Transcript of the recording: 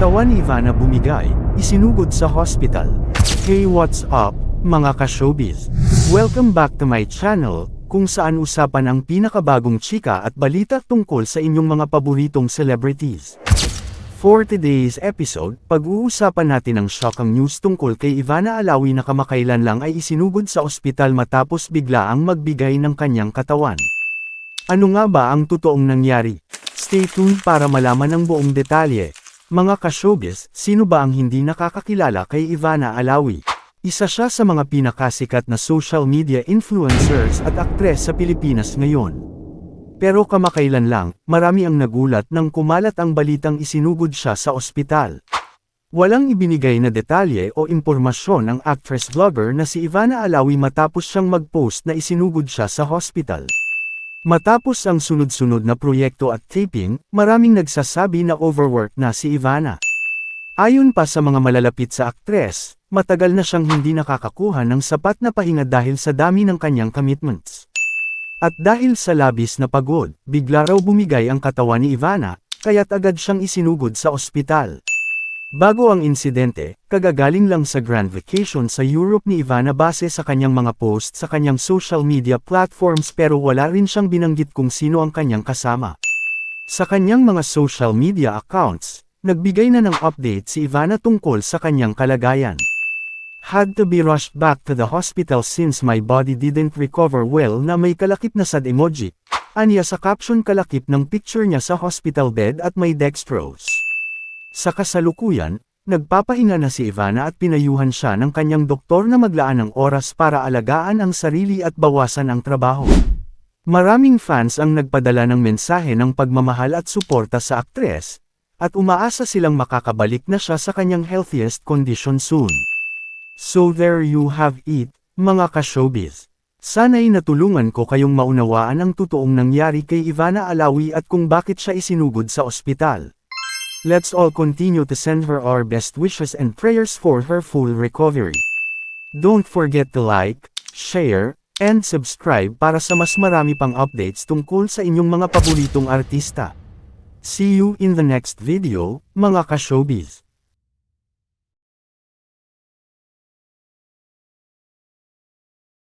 katawan ni Ivana bumigay, isinugod sa hospital. Hey what's up, mga ka-showbiz? Welcome back to my channel, kung saan usapan ang pinakabagong chika at balita tungkol sa inyong mga paboritong celebrities. For today's episode, pag-uusapan natin ang shockang news tungkol kay Ivana Alawi na kamakailan lang ay isinugod sa ospital matapos bigla ang magbigay ng kanyang katawan. Ano nga ba ang totoong nangyari? Stay tuned para malaman ang buong detalye. Mga ka-showbiz, sino ba ang hindi nakakakilala kay Ivana Alawi? Isa siya sa mga pinakasikat na social media influencers at aktres sa Pilipinas ngayon. Pero kamakailan lang, marami ang nagulat nang kumalat ang balitang isinugod siya sa ospital. Walang ibinigay na detalye o impormasyon ang actress-vlogger na si Ivana Alawi matapos siyang mag-post na isinugod siya sa hospital. Matapos ang sunod-sunod na proyekto at taping, maraming nagsasabi na overwork na si Ivana. Ayon pa sa mga malalapit sa aktres, matagal na siyang hindi nakakakuha ng sapat na pahinga dahil sa dami ng kanyang commitments. At dahil sa labis na pagod, bigla raw bumigay ang katawan ni Ivana, kaya't agad siyang isinugod sa ospital. Bago ang insidente, kagagaling lang sa grand vacation sa Europe ni Ivana base sa kanyang mga post sa kanyang social media platforms pero wala rin siyang binanggit kung sino ang kanyang kasama. Sa kanyang mga social media accounts, nagbigay na ng update si Ivana tungkol sa kanyang kalagayan. Had to be rushed back to the hospital since my body didn't recover well na may kalakip na sad emoji. Anya sa caption kalakip ng picture niya sa hospital bed at may dextrose. Sa kasalukuyan, nagpapahinga na si Ivana at pinayuhan siya ng kanyang doktor na maglaan ng oras para alagaan ang sarili at bawasan ang trabaho. Maraming fans ang nagpadala ng mensahe ng pagmamahal at suporta sa aktres, at umaasa silang makakabalik na siya sa kanyang healthiest condition soon. So there you have it, mga ka-showbiz. Sana'y natulungan ko kayong maunawaan ang totoong nangyari kay Ivana Alawi at kung bakit siya isinugod sa ospital. Let's all continue to send her our best wishes and prayers for her full recovery. Don't forget to like, share, and subscribe para sa mas marami pang updates tungkol sa inyong mga paboritong artista. See you in the next video, mga ka-showbiz.